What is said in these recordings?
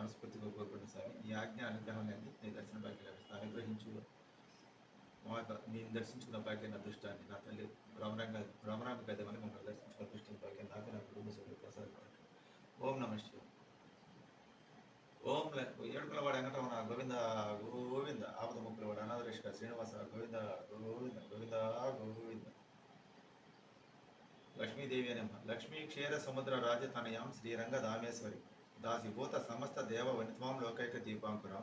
మనస్ఫూర్తిగా కోరుకుంటున్న స్వామి నీ ఆజ్ఞ అనుగ్రహం అనేది నీ దర్శన భాగ్యం లభిస్తుంది. అనుగ్రహించు. మా నేను దర్శించుకున్న భాగ్యాన్ని అదృష్టాన్ని నా తల్లి భ్రమరంగ భ్రమరాంగ గదమని మమ్మల్ని దర్శించుకున్న అదృష్టం భాగ్యం నాకు నా కుటుంబ సభ్యులు ప్రసాదం ఓం నమ శివం ఓం ఏడుకుల వాడు వెంకటరమణ గోవింద గోవింద ఆపద ముక్కుల వాడు అనాథరేష్ శ్రీనివాస గోవింద గోవింద గోవింద గోవింద. లక్ష్మీదేవి అనేమ్మ లక్ష్మీ క్షీర సముద్ర రాజతనయాం శ్రీరంగ దామేశ్వరి దాసిభూత సమస్త దేవ వనిత్వాం లోకైక దీపాంకురం.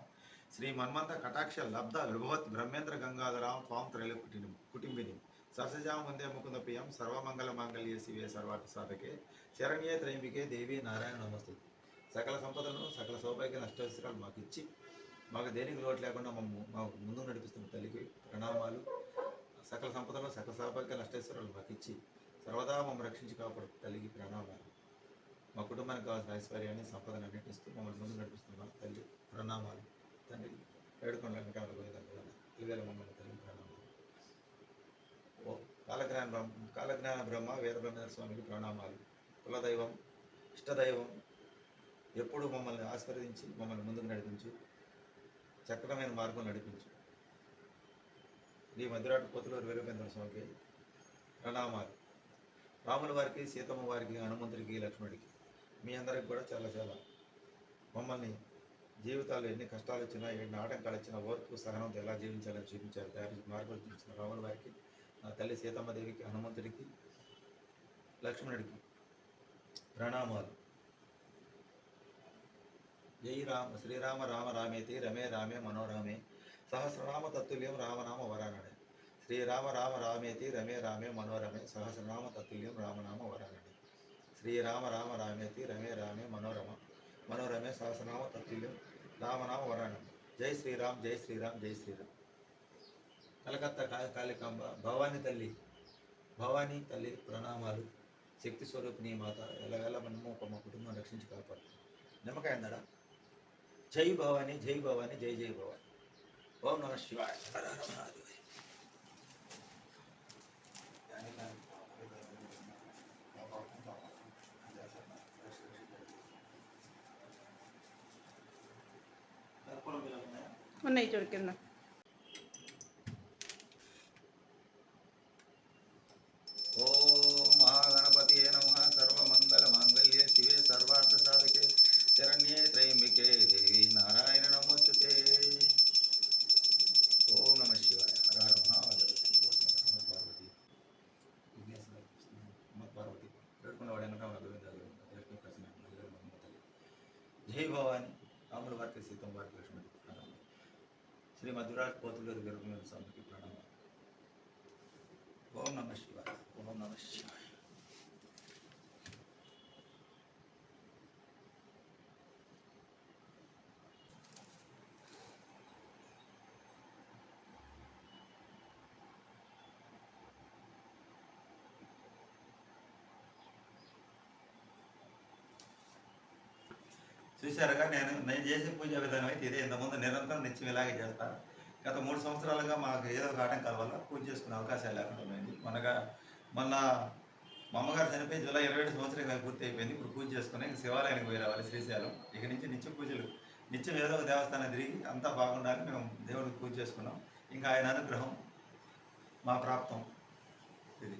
శ్రీ మన్మంత కటాక్ష లబ్ధ విభవత్ బ్రహ్మేంద్ర గంగాధరాం త్వాం త్రైల కుటుంబ కుటుంబిని. సరసజాం వందే ముకుంద ప్రియం సర్వమంగళ మాంగళ్య శివే సర్వార్థ సాధకే శరణ్యే త్రైంబికే దేవి నారాయణ నమస్తు. సకల సంపదలను సకల సౌభాగ్య నష్టవసరాలు మాకు ఇచ్చి మాకు దేనికి లోటు లేకుండా మమ్మ మాకు ముందు నడిపిస్తున్న తల్లికి ప్రణామాలు. సకల సంపదలను సకల సౌభాగ్య నష్టేశ్వరాలు మాకు ఇచ్చి సర్వదా మమ్మల్ని రక్షించి కాపాడు తల్లికి ప్రణామాలు. మా కుటుంబానికి కావాల్సిన ఐశ్వర్యాన్ని సంపదను అన్నిటిస్తూ మమ్మల్ని ముందు నడిపిస్తున్న తల్లి ప్రణామాలు. తండ్రి ఏడుకొండ వెంకటాల మమ్మల్ని తల్లి ప్రణామాలు. ఓ కాలజ్ఞాన బ్రహ్మ కాలజ్ఞాన బ్రహ్మ వేద స్వామికి ప్రణామాలు. కులదైవం ఇష్టదైవం ఎప్పుడు మమ్మల్ని ఆశీర్వదించి మమ్మల్ని ముందుకు నడిపించు. చక్రమైన మార్గం నడిపించు. ఈ మధురాటి పోతులూరు వీరభేంద్ర స్వామికి ప్రణామాలు. రాముల వారికి సీతమ్మ వారికి హనుమంతుడికి లక్ష్మణుడికి. మీ అందరికి కూడా చాలా చాలా. మమ్మల్ని జీవితాలు ఎన్ని కష్టాలు వచ్చినా ఎన్ని ఆటంకాలు వచ్చినా ఓర్పు సహనంతో ఎలా జీవించాలని చూపించారు దారి మార్పులు చూపించిన రాముల వారికి నా తల్లి సీతమ్మదేవికి హనుమంతుడికి లక్ష్మణుడికి ప్రణామాలు. జై రామ శ్రీరామ రామ రామేతి రమే రామే మనోరామే. సహస్రనామ తత్తుల్యం రామనామ వరానడే శ్రీరామ రామ రామేతి రమే రామే మనోరమే. సహస్రనామ తత్తుల్యం రామనామ వరానడే శ్రీరామ రామ రామేతి రమే రామే మనోరమ. మనోరమే సహస్రనామ తత్తుల్యం రామనామ వరణం. జై శ్రీరామ్ జై శ్రీరామ్ జై శ్రీరామ్. కలకత్తా కా- కాళికాంబ భవానీ తల్లి. భవానీ తల్లి ప్రణామాలు. శక్తి స్వరూపిణి మాత. ఎలాగెలా మనము ఒక మా కుటుంబం రక్షించి కాపాడు నిమ్మకాయ అందడా? జై భవాని జై భవాని జై జై భవాని. ఓం నమ శివాయ. ఉన్నాయా? ఉన్నాయి చూడు కింద ఓం మహాగణపతి నమ సర్వమంగళ మాంగళ్యే శివే సర్వార్థ సాధకే శరణ్యే త్రయంబికే దేవి నారాయణ నమోస్తుతే ఓం నమ శివాయ హర హర మహాదేవ నమ పార్వతి విఘ్నేశ్వర నమ పార్వతి వేడుకున్న వాడు వెంకటరమణ గోవింద గోవింద లక్ష్మీ ప్రసన్న మధురాజ్ పోతులూరు స్వామికి ప్రణామం. ఓం నమ శివాయ. ఓం నమ శివాయ. చూశారుగా నేను నేను చేసే పూజ విధానం అయితే ఇదే. ఇంతకుముందు నిరంతరం నిత్యం ఇలాగే చేస్తా. గత మూడు సంవత్సరాలుగా మాకు ఏదో ఒక ఆటంకాల వల్ల పూజ చేసుకునే అవకాశాలు లేకుండా పోయింది. మొన్నగా మొన్న మా అమ్మగారు చనిపోయి జూలై ఇరవై ఏడు సంవత్సరం పూర్తి అయిపోయింది. ఇప్పుడు పూజ చేసుకుని ఇంక శివాలయానికి పోయి రావాలి శ్రీశైలం. ఇక నుంచి నిత్య పూజలు నిత్యం ఏదో ఒక దేవస్థానం తిరిగి అంతా బాగుండాలని మేము దేవుడికి పూజ చేసుకున్నాం. ఇంకా ఆయన అనుగ్రహం మా ప్రాప్తం. ఇది.